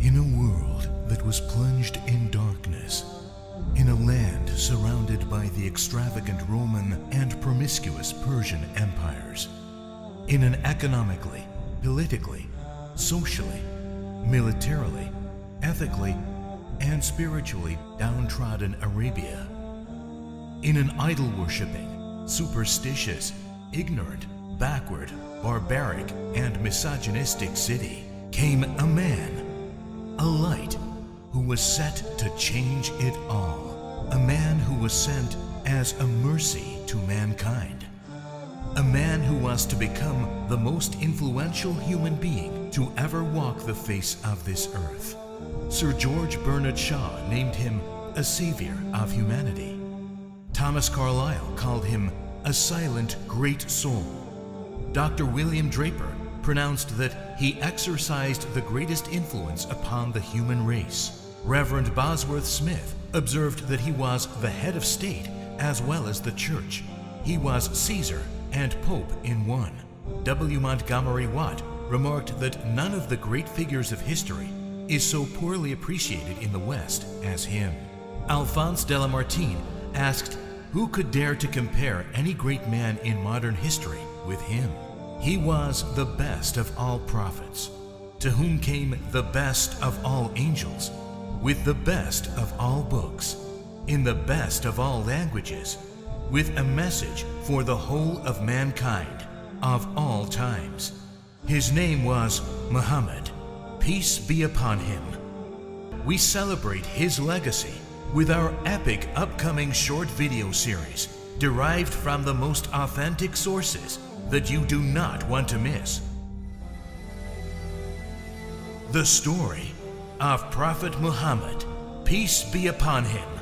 In a world that was plunged in darkness, in a land surrounded by the extravagant Roman and promiscuous Persian empires, in an economically, politically, socially, militarily, ethically, and spiritually downtrodden Arabia, in an idol worshipping, superstitious, ignorant, backward, barbaric, and misogynistic city came a man, a light, who was set to change it all. A man who was sent as a mercy to mankind. A man who was to become the most influential human being to ever walk the face of this earth. Sir George Bernard Shaw named him a savior of humanity. Thomas Carlyle called him a silent great soul. Dr. William Draper pronounced that he exercised the greatest influence upon the human race. Reverend Bosworth Smith observed that he was the head of state as well as the church. He was Caesar and Pope in one. W. Montgomery Watt remarked that none of the great figures of history is so poorly appreciated in the West as him. Alphonse de Lamartine asked who could dare to compare any great man in modern history with him. He was the best of all prophets, to whom came the best of all angels, with the best of all books, in the best of all languages, with a message for the whole of mankind of all times. His name was Muhammad. Peace be upon him. We celebrate his legacy with our epic upcoming short video series derived from the most authentic sources that you do not want to miss. The story of Prophet Muhammad, peace be upon him.